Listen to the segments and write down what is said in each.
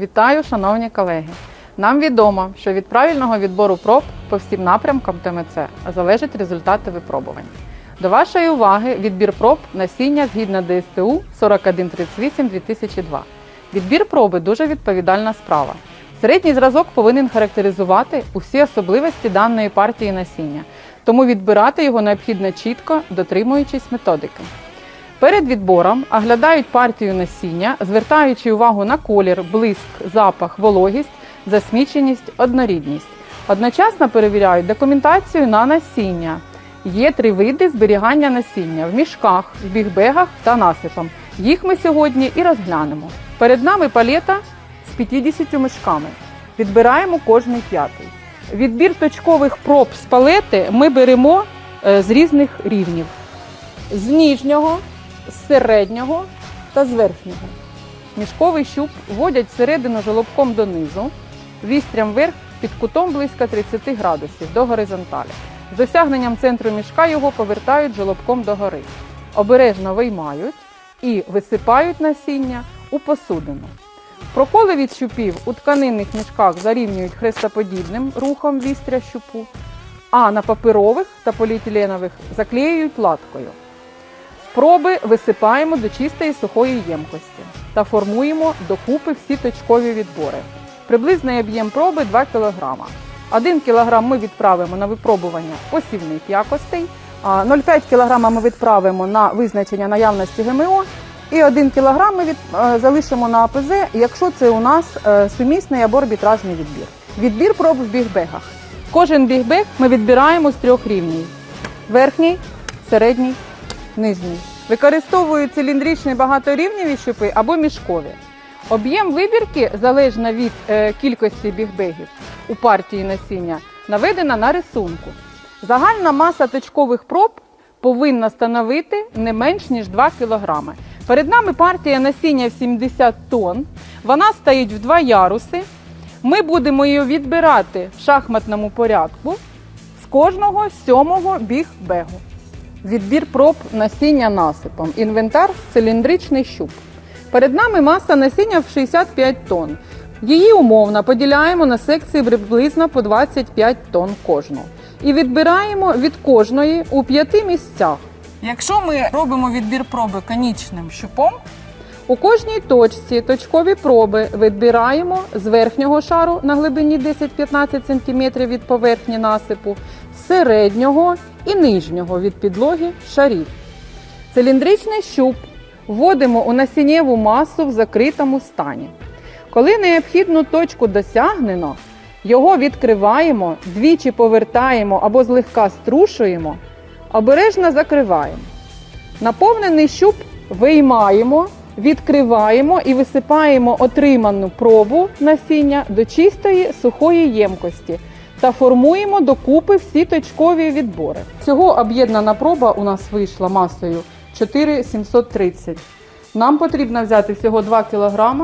Вітаю, шановні колеги! Нам відомо, що від правильного відбору проб по всім напрямкам ТМЦ залежать результати випробувань. До вашої уваги відбір проб насіння згідно ДСТУ 4138-2002. Відбір проби дуже відповідальна справа. Середній зразок повинен характеризувати усі особливості даної партії насіння, тому відбирати його необхідно чітко, дотримуючись методики. Перед відбором оглядають партію насіння, звертаючи увагу на колір, блиск, запах, вологість, засміченість, однорідність. Одночасно перевіряють документацію на насіння. Є три види зберігання насіння в мішках, в бігбегах та насипом. Їх ми сьогодні і розглянемо. Перед нами палета з 50 мішками. Відбираємо кожний п'ятий. Відбір точкових проб з палети ми беремо е, з різних рівнів з ніжнього, з середнього та з верхнього. Мішковий щуп вводять всередину жолобком донизу, вістрям вверх під кутом близько 30 градусів до горизонталі. З досягненням центру мішка його повертають жолобком догори. Обережно виймають і висипають насіння у посудину. Проколи від щупів у тканинних мішках зарівнюють хрестоподібним рухом вістря щупу, а на паперових та поліетиленових заклеюють латкою. Проби висипаємо до чистої сухої ємкості та формуємо докупи всі точкові відбори. Приблизний об'єм проби 2 кг. 1 кг ми відправимо на випробування посівних якостей, 0,5 кг ми відправимо на визначення наявності ГМО, і 1 кг ми від, е, залишимо на АПЗ, якщо це у нас е, сумісний або арбітражний відбір. Відбір проб в бігбегах. Кожен бігбег ми відбираємо з трьох рівнів: верхній, середній, нижній. Використовують циліндричні багаторівневі щупи або мішкові. Об'єм вибірки залежно від е, кількості бігбегів у партії насіння наведена на рисунку. Загальна маса точкових проб повинна становити не менш ніж 2 кг. Перед нами партія насіння в 70 тонн. Вона стоїть в два яруси. Ми будемо її відбирати в шахматному порядку з кожного сьомого бігбегу. Відбір проб насіння насипом. Інвентар циліндричний щуп. Перед нами маса насіння в 65 тонн. Її умовно поділяємо на секції приблизно по 25 тонн кожну. І відбираємо від кожної у п'яти місцях. Якщо ми робимо відбір проби конічним щупом, у кожній точці точкові проби відбираємо з верхнього шару на глибині 10-15 см від поверхні насипу, середнього і нижнього від підлоги шарів. Циліндричний щуп вводимо у насіннєву масу в закритому стані. Коли необхідну точку досягнено, його відкриваємо, двічі повертаємо або злегка струшуємо, обережно закриваємо. Наповнений щуп виймаємо, відкриваємо і висипаємо отриману пробу насіння до чистої сухої ємкості та формуємо докупи всі точкові відбори. Всього об'єднана проба у нас вийшла масою 4730. Нам потрібно взяти всього 2 кг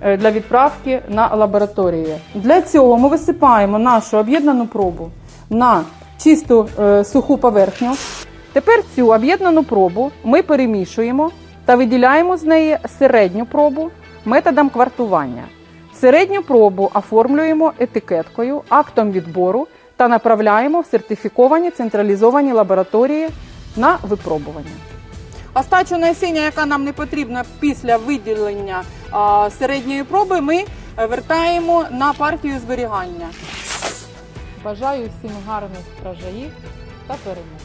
е, для відправки на лабораторію. Для цього ми висипаємо нашу об'єднану пробу на чисту е, суху поверхню. Тепер цю об'єднану пробу ми перемішуємо та виділяємо з неї середню пробу методом квартування. Середню пробу оформлюємо етикеткою, актом відбору та направляємо в сертифіковані централізовані лабораторії на випробування. Остачу насіння, яка нам не потрібна після виділення середньої проби, ми е, вертаємо на партію зберігання. Бажаю всім гарних врожаїв та перемог.